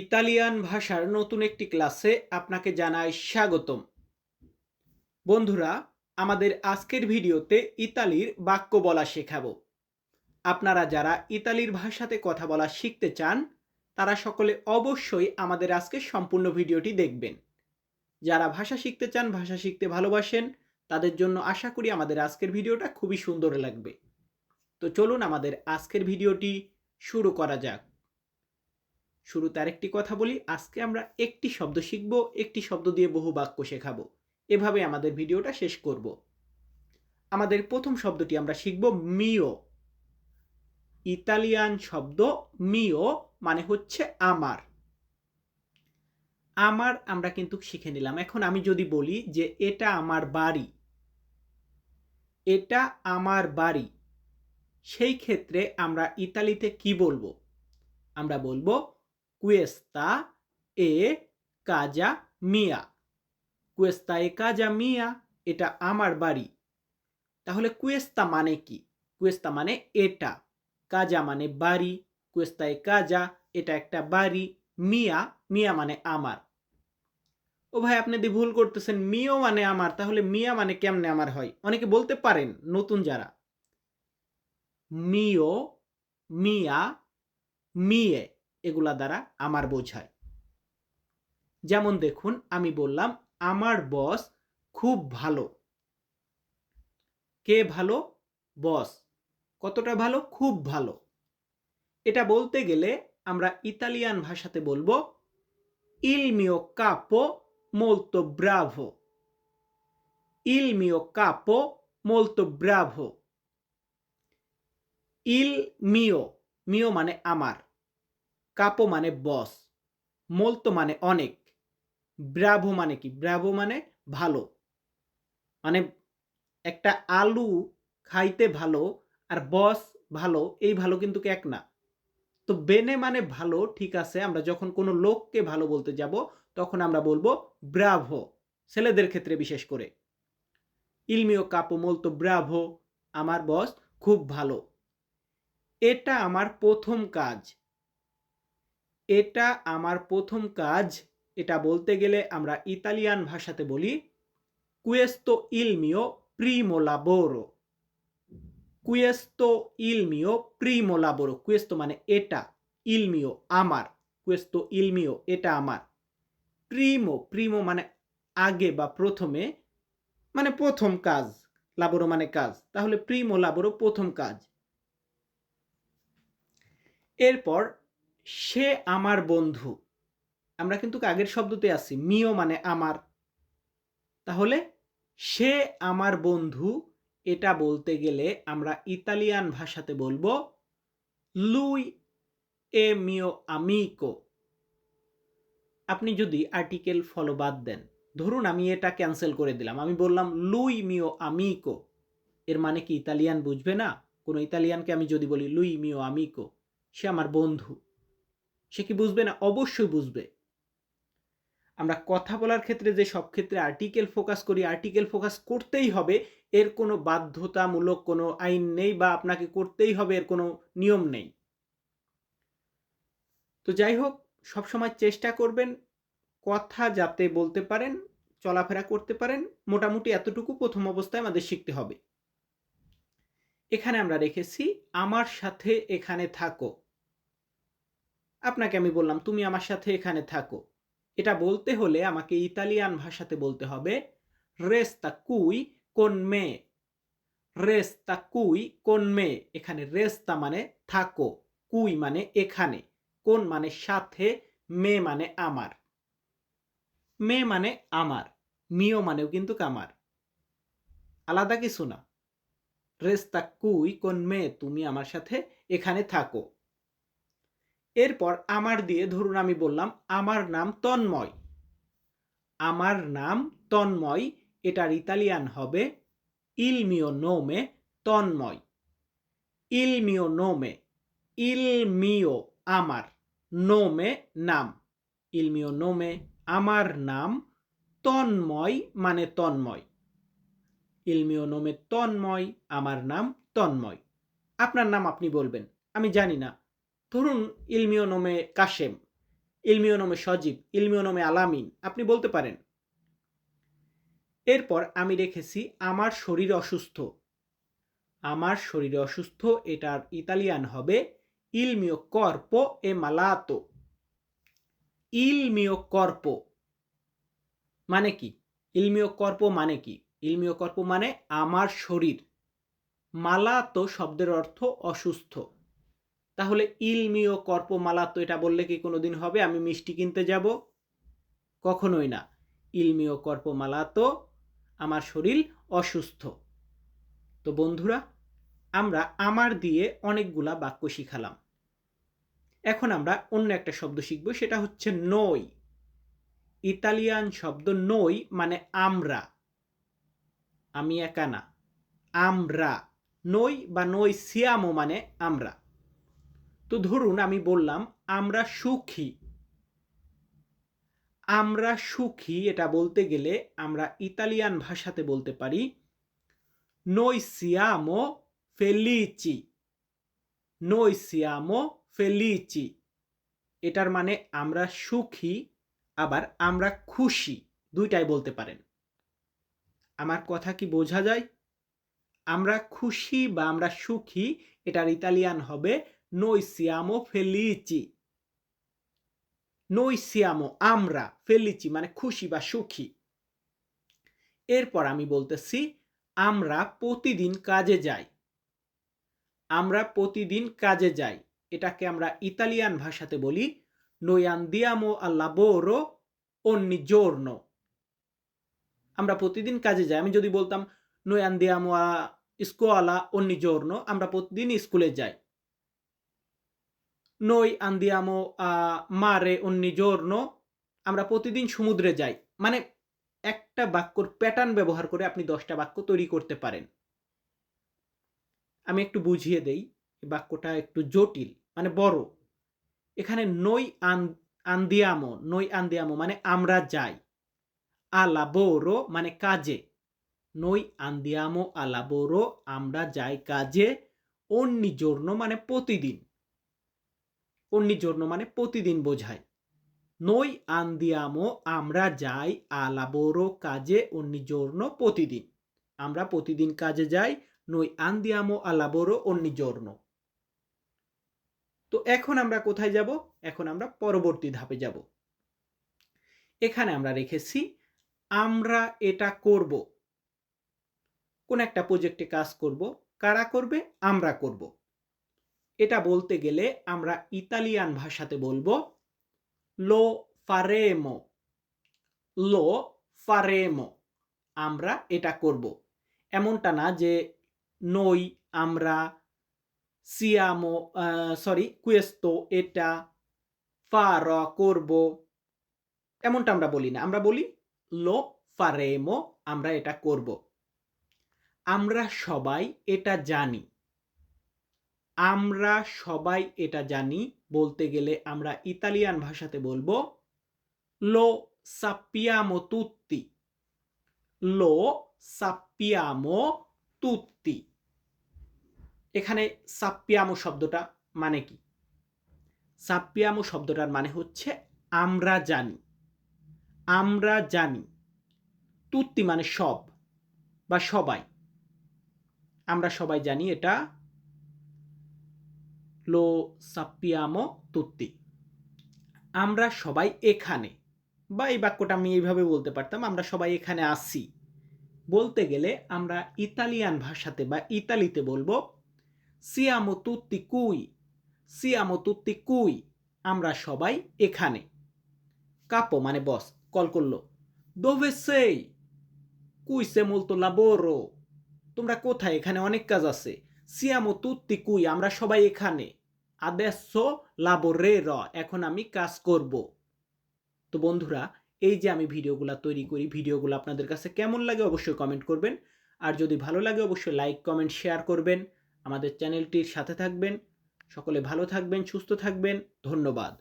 Italian ভাষার নতুন একটি ক্লাসে আপনাকে জানাই স্বাগতম। বন্ধুরা, আমাদের আজকের ভিডিওতে ইতালির বাক্য বলা শেখাবো। আপনারা যারা ইতালির ভাষাতে কথা বলা শিখতে চান, তারা সকলে অবশ্যই আমাদের আজকের সম্পূর্ণ ভিডিওটি দেখবেন। যারা ভাষা শিখতে চান, ভাষা শিখতে ভালোবাসেন, তাদের জন্য আশা করি আমাদের আজকের ভিডিওটা খুবই সুন্দর লাগবে। তো চলুন আমাদের আজকের ভিডিওটি শুরু করা যাক। শুরুতে আরেকটি কথা বলি, আজকে আমরা একটি শব্দ শিখব, একটি শব্দ দিয়ে বহু বাক্য শেখাবো। এভাবে আমাদের ভিডিওটা শেষ করব। আমাদের প্রথম শব্দটি আমরা শিখব মিও। ইতালিয়ান শব্দ মিও মানে হচ্ছে আমার। আমার আমরা কিন্তু শিখে নিলাম। এখন আমি যদি বলি যে এটা আমার বাড়ি। এটা আমার বাড়ি। সেই ক্ষেত্রে আমরা ইতালিতে কি বলব? আমরা বলব questa è casa mia. Questa è casa mia, এটা আমার বাড়ি। তাহলে কুয়েস্তা মানে কি? কুয়েস্তা মানে এটা। কাজা মানে বাড়ি। কুয়েস্তা এ কাজা এটা একটা বাড়ি। মিয়া মিয়া মানে আমার। ও ভাই, আপনি যদি ভুল করতেছেন মিও মানে আমার, তাহলে মিয়া মানে কেমনে আমার হয়? অনেকে বলতে পারেন, নতুন যারা। মিও মিয়া মিয়ে এগুলা দ্বারা আমার বোঝায়। যেমন দেখুন, আমি বললাম, আমার বস খুব ভালো। কে ভালো? বস কতটা ভালো? খুব ভালো। এটা বলতে গেলে আমরা ইতালিয়ান ভাষাতে বলব ইল মিও কাপো মোলতো ব্রাভো ইল মিও কাপো মোলতো ব্রাভো ইল মিও মিও মানে আমার। কাপো মানে বস মোলতো মানে অনেক, ব্রাভো মানে কি? ব্রাভো মানে ভালো মানে একটা আলু খাইতে ভালো আর বস ভালো, এই ভালো কিন্তু এক না? তো বেনে মানে ভালো, ঠিক আছে, আমরা যখন কোনো লোককে ভালো বলতে যাব, তখন আমরা বলব ব্রাভো, ছেলেদের ক্ষেত্রে বিশেষ করে। ইলমিও কাপো, মোলতো ব্রাভো, আমার বস খুব ভালো। এটা আমার প্রথম কাজ। এটা আমার প্রথম কাজ। এটা বলতে গেলে আমরা ইতালিয়ান ভাষাতে বলি কুয়েস্তো ইলমিও প্রিমো লাবোরো কুয়েস্তো ইলমিও প্রিমো কুয়েস্তো মানে এটা। ইলমিও আমার কুয়েস্তো ইলমিও এটা আমার প্রিমো প্রিমো মানে আগে বা প্রথমে মানে প্রথম কাজ। লাবোরো মানে কাজ। তাহলে প্রিমো লাবোরো প্রথম কাজ। এরপর সে আমার বন্ধু। আমরা কিন্তু আগের শব্দতে আছি, মিও মানে আমার। তাহলে সে আমার বন্ধু, এটা বলতে গেলে আমরা ইতালিয়ান ভাষাতে বলব লুই এ মিও আমিকো আপনি যদি আর্টিকেল ফলো বাদ দেন, ধরুন আমি এটা ক্যান্সেল করে দিলাম, আমি বললাম লুই মিও আমিকো এর মানে কি ইতালিয়ান বুঝবে না? কোনো ইতালিয়ানকে আমি যদি বলি লুই মিও আমিকো সে আমার বন্ধু। সে কি বুঝবে না? অবশ্যই বুঝবে। আমরা কথা বলার ক্ষেত্রে যে সব ক্ষেত্রে আর্টিকেল ফোকাস করি আর্টিকেল ফোকাস করতেই হবে, এর কোনো বাধ্যতামূলক কোনো আইন নেই বা আপনাকে করতেই হবে, এর কোনো নিয়ম নেই। তো যাই হোক, সবসময় চেষ্টা করবেন কথা যাতে বলতে পারেন, চলাফেরা করতে পারেন, মোটামুটি এতটুকু প্রথম অবস্থায় আমাদের শিখতে হবে। এখানে আমরা রেখেছি, আমার সাথে এখানে থাকো। আপনাকে আমি বললাম, তুমি আমার সাথে এখানে থাকো। এটা বলতে হলে আমাকে ইতালিয়ান ভাষাতে বলতে হবে রেস্তা কুই কোন মে রেস্তা কুই কোন মে এখানে রেস্তা মানে থাকো। কুই মানে এখানে। কোন মানে সাথে। মে মানে আমার। মে মানে আমার। মিও মানেও কিন্তু আমার। আলাদা কিছু না। রেস্তা কুই কোন মে তুমি আমার সাথে এখানে থাকো। এরপর আমার দিয়ে ধরুন আমি বললাম, আমার নাম তন্ময়। আমার নাম তন্ময়, এটার ইতালিয়ান হবে ইলমিও নোমে তন্ময়। ইলমিও নোমে ইলমিও আমার নোমে নাম। ইলমিও নোমে আমার নাম তন্ময় মানে তন্ময়। ইলমিও নোমে তন্ময়, আমার নাম তন্ময়। আপনার নাম আপনি বলবেন, আমি জানি না। ধরুন, ইলমিও নোমে কাশেম ইলমিওনমে সজীব ইলমিওনমে আলামিন, আপনি বলতে পারেন। এরপর আমি রেখেছি, আমার শরীর অসুস্থ। আমার শরীর অসুস্থ, এটার ইতালিয়ান হবে ইল মিও কর্পো এ মালাতো। ইল মিও কর্পো মানে কি? ইলমিও কর্প মানে কি? ইলমিও কর্প মানে আমার শরীর। মালাতো শব্দের অর্থ অসুস্থ। তাহলে ইলমিও কর্প মালাতো এটা বললে কি কোনো দিন হবে? আমি মিষ্টি কিনতে যাব? কখনোই না। ইলমিও কর্প মালাতো আমার শরীর অসুস্থ। তো বন্ধুরা, আমরা আমার দিয়ে অনেকগুলা বাক্য শিখালাম। এখন আমরা অন্য একটা শব্দ শিখব, সেটা হচ্ছে নই। ইতালিয়ান শব্দ নই মানে আমরা। আমি একা না। আমরা। নই বা নই সিয়ামো মানে আমরা। তো ধরুন আমি বললাম, আমরা সুখী। আমরা সুখী, এটা বলতে গেলে আমরা ইতালিয়ান ভাষাতে বলতে পারি নই সিয়ামো ফেলিচি নই সিয়ামো ফেলিচি এটার মানে আমরা সুখী, আবার আমরা খুশি, দুইটাই বলতে পারেন। আমার কথা কি বোঝা যায়? আমরা খুশি বা আমরা সুখী, এটার ইতালিয়ান হবে নই সিয়ামো ফেলিচি নই সিয়ামো আমরা ফেলিচি মানে খুশি বা সুখী এরপর আমি বলতেছি আমরা প্রতিদিন কাজে যাই আমরা প্রতিদিন কাজে যাই এটাকে আমরা ইতালিয়ান ভাষাতে বলি noi andiamo al lavoro ogni giorno. আমরা প্রতিদিন কাজে যাই আমি যদি বলতাম noi andiamo a scuola ogni giorno. আমরা প্রতিদিন স্কুলে যাই noi andiamo a mare ogni giorno, আমরা প্রতিদিন সমুদ্রে যাই। মানে একটা বাক্যর প্যাটার্ন ব্যবহার করে আপনি দশটা বাক্য তৈরি করতে পারেন। আমি একটু বুঝিয়ে দেই বাক্যটা একটু জটিল মানে বড়। এখানে নই আন্দিয়ামো নই আন্দিয়ামো মানে আমরা যাই। আলাবোরো মানে কাজে। নই আন্দিয়ামো আলাবোরো আমরা যাই কাজে অন্নি জর্ণ মানে প্রতিদিন। জর্ণ মানে প্রতিদিন বোঝায়। নই আন্দিয়ামো, আমরা যাই আলাবোরো কাজে জর্ণ প্রতিদিন। আমরা প্রতিদিন কাজে যাই নই আন্দিয়ামো, আলাবোরো জর্ণ তো এখন আমরা কোথায় যাব? এখন আমরা পরবর্তী ধাপে যাব। এখানে আমরা রেখেছি, আমরা এটা করব। কোন একটা প্রজেক্টে কাজ করব, কারা করবে? আমরা করব। এটা বলতে গেলে আমরা ইতালিয়ান ভাষাতে বলব লো ফারেমো লো ফারেমো আমরা এটা করব। এমনটা না যে নই আমরা সিয়ামো সরি কুয়েস্তো এটা ফার করব। এমনটা আমরা বলি না। আমরা বলি লো ফারেমো আমরা এটা করব। আমরা সবাই এটা জানি। আমরা সবাই এটা জানি, বলতে গেলে আমরা ইতালিয়ান ভাষাতে বলব লো সাপ্পিয়ামো তুত্তি লো সাপ্পিয়ামো তুত্তি এখানে সাপ্পিয়ামো শব্দটা মানে কি? সাপ্পিয়ামো শব্দটার মানে হচ্ছে আমরা জানি। আমরা জানি। তুত্তি মানে সব বা সবাই। আমরা সবাই জানি এটা লো সাপ্পিয়ামো তুত্তি। আমরা সবাই এখানে, বা এই বাক্যটা আমি এইভাবে বলতে পারতাম, আমরা সবাই এখানে আসি বলতে গেলে আমরা ইতালিয়ান ভাষাতে বা ইতালিতে বলব, সিয়ামো তুত্তি কুই, সিয়ামো তুত্তি কুই, আমরা সবাই এখানে। কাপো মানে বস, কল করল, দোভে সেই কুই সে মলতো লাবোরো, তোমরা কোথায়? এখানে অনেক কাজ আছে। সিয়ামো তুত্তি কুই, আমরা সবাই এখানে। আদেশো লাবোরের, এখন আমি কাজ করব। তো বন্ধুরা, এই যে আমি ভিডিওগুলো তৈরি করি, ভিডিওগুলো আপনাদের কাছে কেমন লাগে অবশ্যই কমেন্ট করবেন। আর যদি ভালো লাগে, অবশ্যই লাইক, কমেন্ট, শেয়ার করবেন। আমাদের চ্যানেলটির সাথে থাকবেন। সকলে ভালো থাকবেন, সুস্থ থাকবেন। ধন্যবাদ।